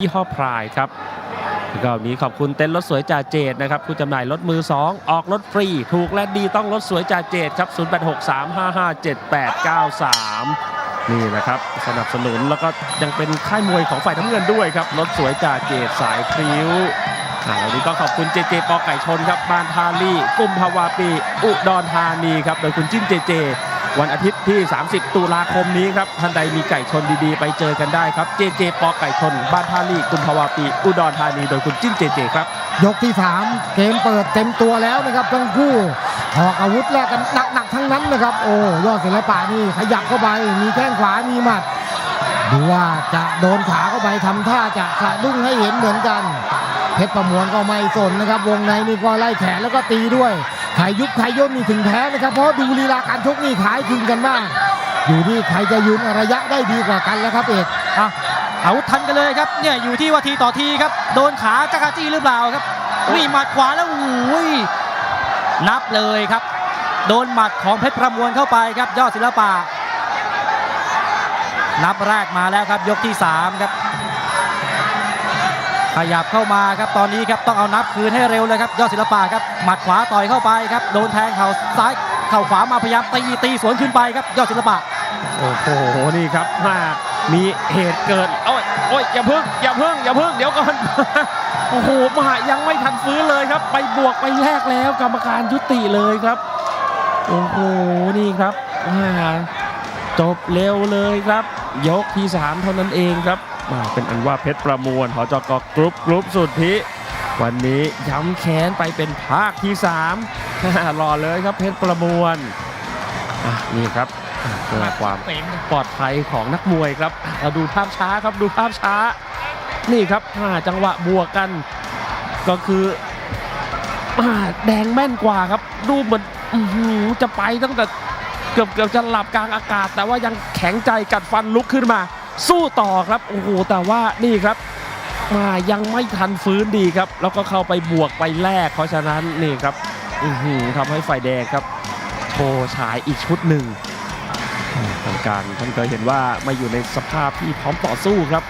ยี่ห้อพรายครับก็มีขอบคุณเต็นท์รถสวยจ่าเจดนะครับผู้จำหน่ายรถมือ 2 ออกรถฟรี ถูกและดีต้องรถสวยจ่าเจดครับ 0863557893 นี่นะครับสนับสนุนแล้วก็ยังเป็นค่ายมวยของฝ่ายน้ำเงินด้วยครับ รถสวยจ่าเจดสายพริ้วอ่าวันนี้ก็ขอบคุณเจเจปอไก่ชนครับบานทาลีกุมภาวาปี อุดรธานีครับโดยคุณจิ้นเจเจ วันอาทิตย์ที่ 30 ตุลาคมนี้ครับท่านใดมีไก่ชนดีๆ ไปเจอกันได้ครับเจเจปอไก่ชน บ้านท่าลีกุมภาวาปี อุดรธานีโดยคุณจิ้นเจเจครับ ยกที่ 3 เกมเปิดเต็มตัวแล้วนะครับทั้งคู่ออกอาวุธแลกกันหนักๆทั้งนั้นนะครับ โอ้ยอดศิลปะนี่ขยับเข้าไปมีแข้งขวามีหมัดดูว่าจะโดนขาเข้าไปทำท่าจะสะดุ้งให้เห็นเหมือนกัน เพชรประมวลก็ไม่สนนะครับ วงในนี่ก็ไล่แขนแล้วก็ตีด้วย ใครยุบใครย่นนี่ถึงแพ้นะครับ เพราะดูลีลาการชกนี่ขายคลึงกันมาก อยู่ที่ใครจะยืนระยะได้ดีกว่ากันแล้วครับเอกอะอาวุธทันกันเลยครับเนี่ยอยู่ที่ว่าทีต่อทีครับ โดนขาจักรจี้หรือเปล่าครับนี่หมัดขวาแล้วโอ้ยนับเลยครับ โดนหมัดของเพชรประมวลเข้าไปครับ ยอดศิลปะนับแรกมาแล้วครับยกที่สามครับ ขยับเข้ามาครับตอนนี้ครับต้องเอานับคืนให้เร็วเลยครับยอดศิลปะครับหมัดขวาต่อยเข้าไปครับโดนแทงเข่าซ้ายเข่าขวามาพยายามตีตีสวนขึ้นไปครับยอดศิลปะโอ้โหนี่ครับมามีเหตุเกิดโอ้ยโอ้ยอย่าพึ่งอย่าพึ่งอย่าพึ่งเดี๋ยวก่อนโอ้โหมายังไม่ทันฟื้นเลยครับ ไปบวกไปแลกแล้วกรรมการยุติเลยครับโอ้โหนี่ครับจบเร็วเลยครับ ยกที่ 3 เท่านั้นเองครับมาเป็นอันว่าเพชรประมวลหจกกรุ๊ปกรุ๊ปสุดทิวันนี้ย้ำแค้นไปเป็นภาคที่3รอเลยครับเพชรประมวลนี่ครับเพื่อความปลอดภัยของนักมวยครับเราดูภาพช้าครับดูภาพช้า นี่ครับจังหวะบวกกัน ก็คือแดงแม่นกว่าครับ ดูเหมือนจะไปตั้งแต่ เกือบเกือบจะหลับกลางอากาศ แต่ว่ายังแข็งใจกัดฟันลุกขึ้นมา สู้ต่อครับโอ้โหแต่ว่านี่ครับ มายังไม่ทันฟื้นดีครับ แล้วก็เข้าไปบวกไปแลกเพราะฉะนั้นนี่ครับอือหือทำให้ฝ่ายแดงครับโชว์ฉายอีกชุดหนึ่งทางการท่านเคยเห็นว่าไม่อยู่ในสภาพที่พร้อมต่อสู้ครับ